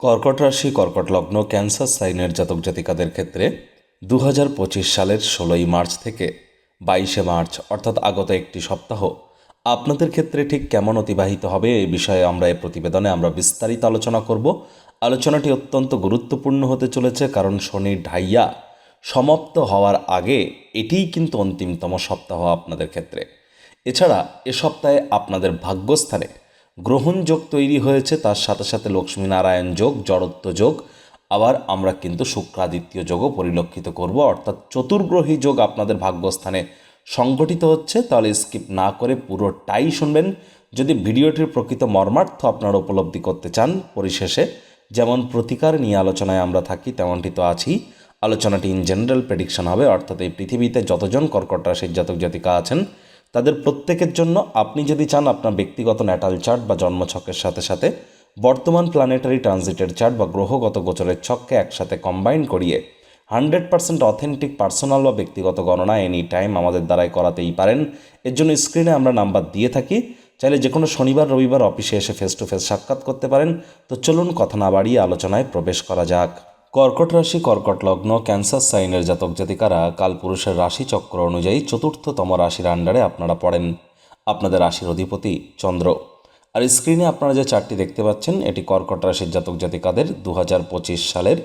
কর্কট রাশি, কর্কট লগ্ন, ক্যান্সার সাইনের জাতক জাতিকাদের ক্ষেত্রে দু হাজার পঁচিশ সালের ষোলোই মার্চ থেকে বাইশে মার্চ, অর্থাৎ আগত একটি সপ্তাহ, আপনাদের ক্ষেত্রে ঠিক কেমন অতিবাহিত হবে এই বিষয়ে আমরা এই প্রতিবেদনে আমরা বিস্তারিত আলোচনা করব। আলোচনাটি অত্যন্ত গুরুত্বপূর্ণ হতে চলেছে কারণ শনি ঢাইয়া সমাপ্ত হওয়ার আগে এটিই কিন্তু অন্তিমতম সপ্তাহ আপনাদের ক্ষেত্রে। এছাড়া এ সপ্তাহে আপনাদের ভাগ্যস্থানে গ্রহণ যোগ তৈরি হয়েছে, তার সাথে সাথে লক্ষ্মীনারায়ণ যোগ, জড়ত্ব যোগ, আবার আমরা কিন্তু শুক্রাদিত্য যোগও পরিলক্ষিত করব, অর্থাৎ চতুর্গ্রহী যোগ আপনাদের ভাগ্যস্থানে সংগঠিত হচ্ছে, তাহলে স্কিপ না করে পুরোটাই শুনবেন। যদি ভিডিওটির প্রকৃত মর্মার্থ আপনারা উপলব্ধি করতে চান, পরিশেষে যেমন প্রতিকার নিয়ে আলোচনায় আমরা থাকি, তেমনটি তো আছি। আলোচনাটি ইন জেনারেল প্রেডিকশন হবে, অর্থাৎ এই পৃথিবীতে যতজন কর্কট রাশির জাতক জাতিকা আছেন তাদের প্রত্যেকের জন্য আপনি যদি চান আপনার ব্যক্তিগত ন্যাটাল চার্ট বা জন্মছকের সাথে সাথে বর্তমান প্ল্যানেটারি ট্রানজিটের চার্ট বা গ্রহগত গোচরের ছককে একসাথে কম্বাইন করিয়ে হান্ড্রেড পার্সেন্ট অথেন্টিক পার্সোনাল বা ব্যক্তিগত গণনা এনি টাইম আমাদের দ্বারাই করাতেই পারেন। এর জন্য স্ক্রিনে আমরা নাম্বার দিয়ে থাকি। চাইলে যে কোনো শনিবার, রবিবার অফিসে এসে ফেস টু ফেস সাক্ষাৎ করতে পারেন। তো চলুন কথা না বাড়িয়ে আলোচনায় প্রবেশ করা যাক। কর্কট রাশি, কর্কট লগ্ন, ক্যান্সার সাইনের জাতক জাতিকারা কালপুরুষের রাশি চক্র অনুযায়ী চতুর্থতম রাশির আন্ডারে আপনারা পড়েন। আপনাদের রাশির অধিপতি চন্দ্র। আর স্ক্রিনে আপনারা যে চারটি দেখতে পাচ্ছেন, এটি কর্কট রাশির জাতক জাতিকাদের দু হাজার পঁচিশ সালের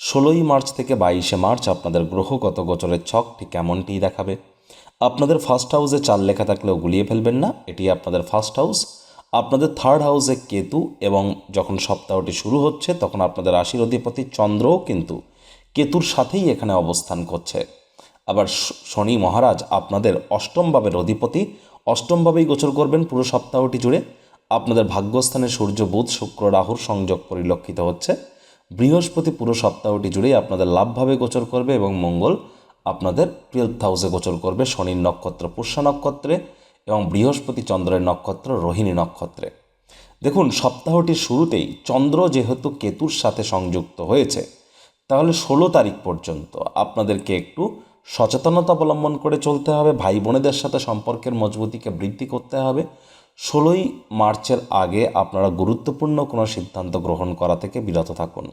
ষোলোই মার্চ থেকে বাইশে মার্চ আপনাদের গ্রহগত গোচরের ছক ঠিক এমনটিই দেখাবে। আপনাদের ফার্স্ট হাউসে চার লেখা থাকলেও গুলিয়ে ফেলবেন না এটি আপনাদের ফার্স্ট হাউস। আপনাদের থার্ড হাউসে কেতু এবং যখন সপ্তাহটি শুরু হচ্ছে, তখন আপনাদের রাশির অধিপতি চন্দ্রও কিন্তু কেতুর সাথেই এখানে অবস্থান করছে। আবার শনি মহারাজ আপনাদের অষ্টম ভাবের অধিপতি অষ্টমভাবেই গোচর করবেন পুরো সপ্তাহটি জুড়ে। আপনাদের ভাগ্যস্থানে সূর্য, বুধ, শুক্র, রাহুর সংযোগ পরিলক্ষিত হচ্ছে। বৃহস্পতি পুরো সপ্তাহটি জুড়েই আপনাদের লাভভাবে গোচর করবে এবং মঙ্গল আপনাদের টুয়েলভ হাউসে গোচর করবে শনির নক্ষত্র, পুষ্যা নক্ষত্রে। এবং বৃহস্পতি চন্দ্রের নক্ষত্র, রোহিণী নক্ষত্রে। দেখুন, সপ্তাহটির শুরুতেই চন্দ্র যেহেতু কেতুর সাথে সংযুক্ত হয়েছে, তাহলে ষোলো তারিখ পর্যন্ত আপনাদেরকে একটু সচেতনতা অবলম্বন করে চলতে হবে, ভাই বোনেদের সাথে সম্পর্কের মজবুতিকে বৃদ্ধি করতে হবে। ষোলোই মার্চের আগে আপনারা গুরুত্বপূর্ণ কোনো সিদ্ধান্ত গ্রহণ করা থেকে বিরত থাকুন।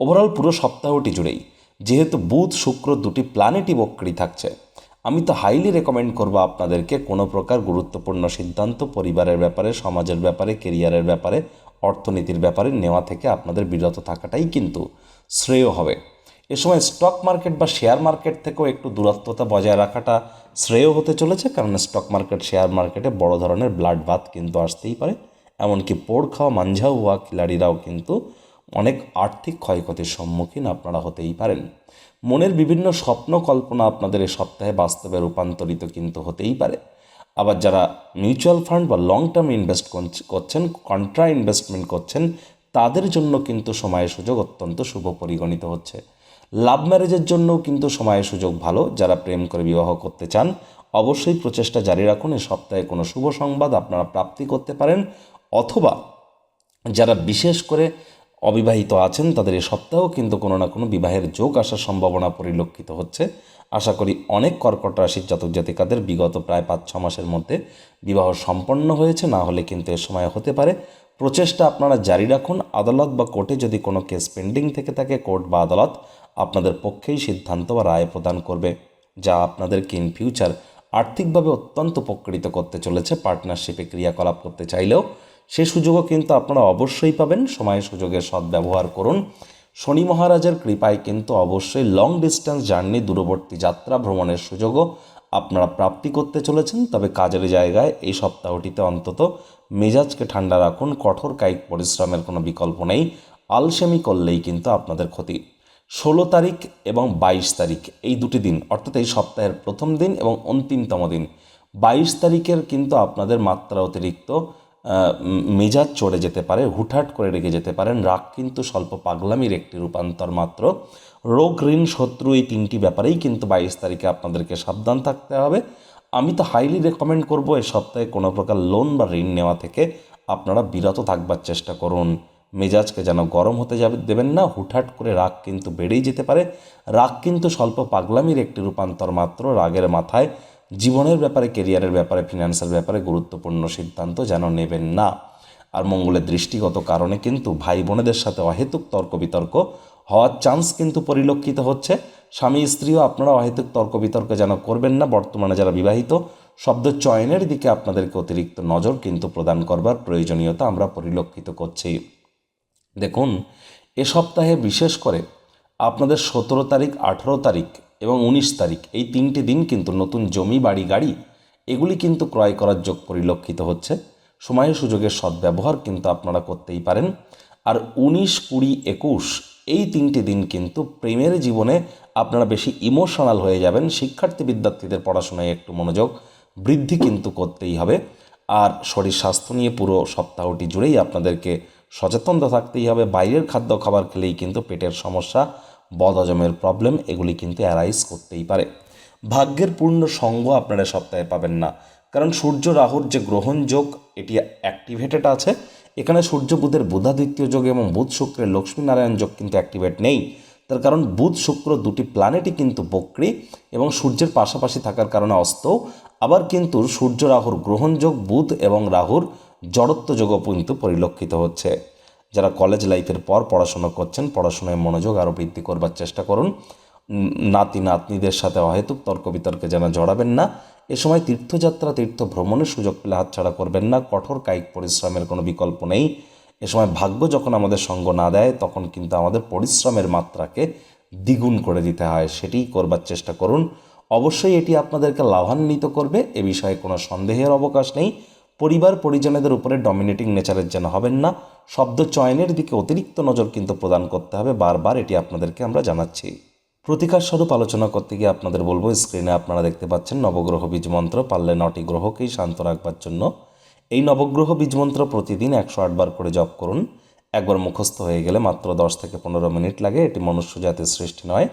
ওভারঅল পুরো সপ্তাহটি জুড়েই, যেহেতু বুধ, শুক্র দুটি প্ল্যানেটই বক্রি থাকছে আমি তো হাইলি রেকমেন্ড করব আপনাদেরকে কোনো প্রকার গুরুত্বপূর্ণ সিদ্ধান্ত পরিবারের ব্যাপারে, সমাজের ব্যাপারে কেরিয়ারের ব্যাপারে, অর্থনীতির ব্যাপারে নেওয়া থেকে আপনাদের বিরত থাকাটাই কিন্তু শ্রেয় হবে। এ সময় স্টক মার্কেট বা শেয়ার মার্কেট থেকেও একটু দূরত্বতা বজায় রাখাটা শ্রেয় হতে চলেছে, কারণ স্টক মার্কেট শেয়ার মার্কেটে বড় ধরনের ব্লাড বাত কিন্তু আসতেই পারে। এমনকি পোড় খাওয়া মাঞ্ঝা হওয়া খিলাড়িরাও কিন্তু অনেক আর্থিক ক্ষয়ক্ষতির সম্মুখীন আপনারা হতেই পারেন। মনের বিভিন্ন স্বপ্ন কল্পনা আপনাদের এ সপ্তাহে বাস্তবে রূপান্তরিত কিন্তু হতেই পারে। আবার যারা মিউচুয়াল ফান্ড বা লং টার্ম ইনভেস্ট করছেন, কন্ট্রা ইনভেস্টমেন্ট করছেন, তাদের জন্য কিন্তু সময়ের সুযোগ অত্যন্ত শুভ পরিগণিত হচ্ছে। লাভ ম্যারেজের জন্যও কিন্তু সময়ের সুযোগ ভালো। যারা প্রেম করে বিবাহ করতে চান, অবশ্যই প্রচেষ্টা জারি রাখুন। এ সপ্তাহে কোনো শুভ সংবাদ আপনারা প্রাপ্তি করতে পারেন। অথবা যারা বিশেষ করে অবিবাহিত আছেন, তাদের এ সপ্তাহেও কিন্তু কোনো না কোনো বিবাহের যোগ আসার সম্ভাবনা পরিলক্ষিত হচ্ছে। আশা করি অনেক কর্কট রাশির জাতক জাতিকাদের বিগত প্রায় পাঁচ, ছ মাসের মধ্যে বিবাহ সম্পন্ন হয়েছে, না হলে কিন্তু এ সময় হতে পারে। প্রচেষ্টা আপনারা জারি রাখুন। আদালত বা কোর্টে যদি কোনো কেস পেন্ডিং থেকে থাকে, কোর্ট বা আদালত আপনাদের পক্ষেই সিদ্ধান্ত বা রায় প্রদান করবে, যা আপনাদেরকে ইন ফিউচার আর্থিকভাবে অত্যন্ত উপকৃত করতে চলেছে। পার্টনারশিপে ক্রিয়াকলাপ করতে চাইলেও সে সুযোগও কিন্তু আপনারা অবশ্যই পাবেন। সময় সুযোগের সদ্ব্যবহার করুন। শনি মহারাজের কৃপায় কিন্তু অবশ্যই লং ডিস্টেন্স জার্নি দূরবর্তী যাত্রা, ভ্রমণের সুযোগও আপনারা প্রাপ্তি করতে চলেছেন। তবে কাজের জায়গায় এই সপ্তাহটিতে অন্তত মেজাজকে ঠান্ডা রাখুন। কঠোর কায়িক পরিশ্রমের কোনো বিকল্প নেই। আলসেমি করলেই কিন্তু আপনাদের ক্ষতি। ষোলো তারিখ এবং বাইশ তারিখ এই দুটি দিন, অর্থাৎ এই সপ্তাহের প্রথম দিন এবং অন্তিমতম দিন, বাইশ তারিখের কিন্তু আপনাদের মাত্রা অতিরিক্ত। মেজাজ চড়ে যেতে পারে, হুটহাট করে রেগে যেতে পারেন। রাগ কিন্তু স্বল্প পাগলামির একটি রূপান্তর মাত্র। রোগ, ঋণ, শত্রু এই তিনটি ব্যাপারেই কিন্তু বাইশ তারিখে আপনাদেরকে সাবধান থাকতে হবে। আমি তো হাইলি রেকমেন্ড করব এই সপ্তাহে কোনো প্রকার লোন বা ঋণ নেওয়া থেকে। আপনারা বিরত থাকবার চেষ্টা করুন। মেজাজকে যেন গরম হতে যাবে, দেবেন না। হুটহাট করে রাগ কিন্তু বেড়েই যেতে পারে। রাগ কিন্তু স্বল্প পাগলামির একটি রূপান্তর মাত্র। রাগের মাথায় জীবনের ব্যাপারে কেরিয়ারের ব্যাপারে ফিনান্সের ব্যাপারে গুরুত্বপূর্ণ সিদ্ধান্ত যেন নেবেন না। আর মঙ্গলের দৃষ্টিগত কারণে কিন্তু ভাই বোনেদের সাথে অহেতুক তর্ক বিতর্ক হওয়ার চান্স কিন্তু পরিলক্ষিত হচ্ছে। স্বামী, স্ত্রীও আপনারা অহেতুক তর্ক বিতর্ক যেন করবেন না। বর্তমানে যারা বিবাহিত, শব্দ চয়নের দিকে আপনাদেরকে অতিরিক্ত নজর কিন্তু প্রদান করবার প্রয়োজনীয়তা আমরা পরিলক্ষিত করছি। দেখুন, এ সপ্তাহে বিশেষ করে আপনাদের সতেরো তারিখ, আঠেরো তারিখ এবং উনিশ তারিখ, এই তিনটি দিন কিন্তু নতুন জমি, বাড়ি, গাড়ি, এগুলি কিন্তু ক্রয় করার যোগ পরিলক্ষিত হচ্ছে। সময় সুযোগের সদ্ব্যবহার কিন্তু আপনারা করতেই পারেন। আর উনিশ কুড়ি একুশ, এই তিনটি দিন কিন্তু প্রেমের জীবনে আপনারা বেশি ইমোশনাল হয়ে যাবেন। শিক্ষার্থী বিদ্যার্থীদের পড়াশোনায় একটু মনোযোগ বৃদ্ধি কিন্তু করতেই হবে। আর শরীর স্বাস্থ্য নিয়ে পুরো সপ্তাহটি জুড়েই আপনাদেরকে সচেতন তো থাকতেই হবে। বাইরের খাদ্য খাবার খেলেই কিন্তু পেটের সমস্যা বদহজমের প্রবলেম এগুলি কিন্তু অ্যারাইজ করতেই পারে। ভাগ্যের পূর্ণ সঙ্গ আপনারা সপ্তাহে পাবেন না। কারণ সূর্য রাহুর যে গ্রহণযোগ এটি অ্যাক্টিভেটেড আছে। এখানে সূর্য বুধের বুধাদিত্য যোগ এবং বুধ শুক্রের লক্ষ্মীনারায়ণ যোগ কিন্তু অ্যাক্টিভেট নেই। তার কারণ বুধ শুক্র দুটি প্ল্যানেটই কিন্তু বক্রি এবং সূর্যের পাশাপাশি থাকার কারণে অস্ত। আবার কিন্তু সূর্য রাহুর গ্রহণযোগ বুধ এবং রাহুর জড়ত্ব যোগও কিন্তু পরিলক্ষিত হচ্ছে। যারা কলেজ লাইফের পর পড়াশোনা করছেন, পড়াশোনায় মনোযোগ আরও বৃদ্ধি করবার চেষ্টা করুন। নাতি, নাতনিদের সাথে অহেতুক তর্ক বিতর্কে যেন জড়াবেন না। এ সময় তীর্থযাত্রা, তীর্থ ভ্রমণের সুযোগ পেলে হাতছাড়া করবেন না। কঠোর কায়িক পরিশ্রমের কোনো বিকল্প নেই। এ সময় ভাগ্য যখন আমাদের সঙ্গ না দেয়, তখন কিন্তু আমাদের পরিশ্রমের মাত্রাকে দ্বিগুণ করে দিতে হয়। সেটিই করবার চেষ্টা করুন। অবশ্যই এটি আপনাদেরকে লাভান্বিত করবে। এ বিষয়ে কোনো সন্দেহের অবকাশ নেই। পরিবার পরিজনেদের উপরে ডমিনেটিং নেচারের যেন হবেন না, শব্দ চয়নের দিকে অতিরিক্ত নজর কিন্তু প্রদান করতে হবে। বারবার এটি আপনাদেরকে আমরা জানাচ্ছি। প্রতিকার স্বরূপ আলোচনা করতে গিয়ে আপনাদের বলব স্ক্রিনে আপনারা দেখতে পাচ্ছেন নবগ্রহ বীজ মন্ত্র, পারলে নটি গ্রহকেই শান্ত রাখবার জন্য। এই নবগ্রহ বীজ মন্ত্র প্রতিদিন একশো আটবার করে জপ করুন। একবার মুখস্থ হয়ে গেলে মাত্র দশ থেকে পনেরো মিনিট লাগে, এটি মনুষ্য জাতির সৃষ্টি নয়।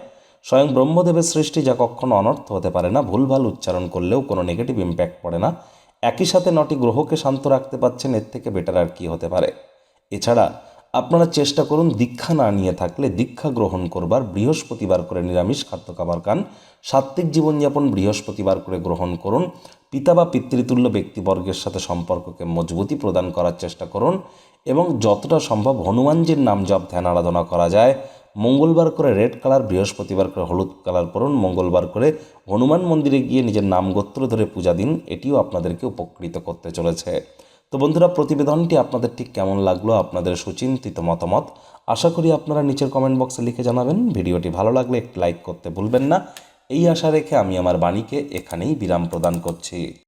স্বয়ং ব্রহ্মদেবের সৃষ্টি যা কখনো অনর্থ হতে পারে না, ভুলভাল উচ্চারণ করলেও কোনো নেগেটিভ ইম্প্যাক্ট পড়ে না। একই সাথে নটি গ্রহকে শান্ত রাখতে পারছেন, এর থেকে বেটার আর কি হতে পারে? এছাড়া আপনারা চেষ্টা করুন দীক্ষা না নিয়ে থাকলে দীক্ষা গ্রহণ করবার, বৃহস্পতিবার করে নিরামিষ খাদ্য খাবার খান, সাত্ত্বিক জীবনযাপন বৃহস্পতিবার করে গ্রহণ করুন, পিতা বা পিতৃতুল্য ব্যক্তিবর্গের সাথে সম্পর্ককে মজবুতি প্রদান করার চেষ্টা করুন এবং যতটা সম্ভব হনুমানজির নাম জপ, ধ্যান, আরাধনা করা যায়। মঙ্গলবার করে রেড কালার, বৃহস্পতিবার করে হলুদ কালার করুন মঙ্গলবার করে হনুমান মন্দিরে গিয়ে নিজের নাম গোত্র ধরে পূজা দিন, এটিও আপনাদেরকে উপকৃত করতে চলেছে। তো বন্ধুরা, প্রতিবেদনটি আপনাদের ঠিক কেমন লাগল, আপনাদের সুচিন্তিত মতামত, আশা করি আপনারা নিচের কমেন্ট বক্সে লিখে জানাবেন। ভিডিওটি ভালো লাগলে একটি লাইক করতে ভুলবেন না। এই আশা রেখে আমি আমার বাণীকে এখানেই বিরাম প্রদান করছি।